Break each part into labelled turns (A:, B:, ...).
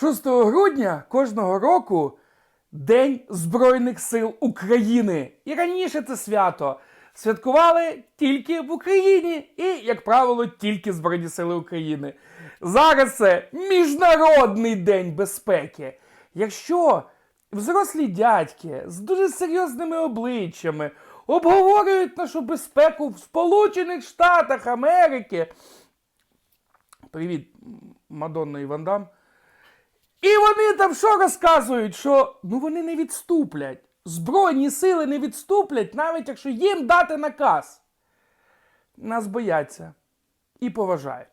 A: 6 грудня кожного року День Збройних сил України. І раніше це свято святкували тільки в Україні і, як правило, тільки Збройні Сили України. Зараз це Міжнародний день безпеки. Якщо взрослі дядьки з дуже серйозними обличчями обговорюють нашу безпеку в Сполучених Штатах Америки. Привіт, Мадонна і Вандам. І вони там що розказують? Що ну вони не відступлять. Збройні сили не відступлять, навіть якщо їм дати наказ. Нас бояться і поважають.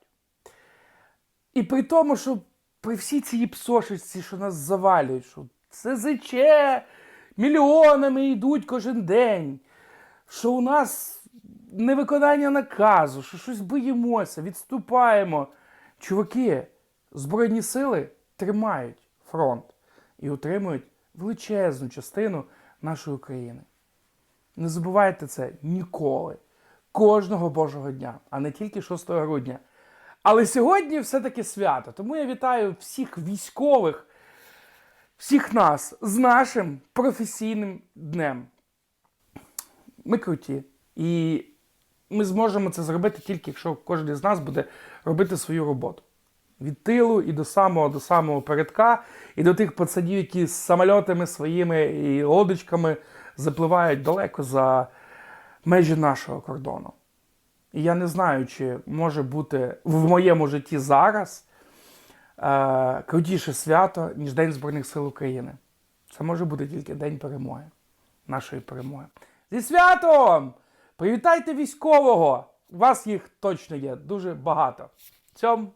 A: І при тому, що при всій цій псошечці, що нас завалюють, що СЗЧ мільйонами йдуть кожен день, що у нас невиконання наказу, що щось боїмося, відступаємо. Чуваки, Збройні сили тримають фронт і утримують величезну частину нашої України. Не забувайте це ніколи. Кожного Божого дня, а не тільки 6 грудня. Але сьогодні все-таки свято. Тому я вітаю всіх військових, всіх нас з нашим професійним днем. Ми круті. І ми зможемо це зробити тільки, якщо кожен з нас буде робити свою роботу. Від тилу і до самого до самого передка, і до тих пацанів, які з самольотами своїми і лодочками запливають далеко за межі нашого кордону. І я не знаю, чи може бути в моєму житті зараз е, крутіше свято, ніж День Збройних сил України. Це може бути тільки День перемоги, нашої перемоги. Зі святом! Привітайте військового! У вас їх точно є дуже багато. Цьом!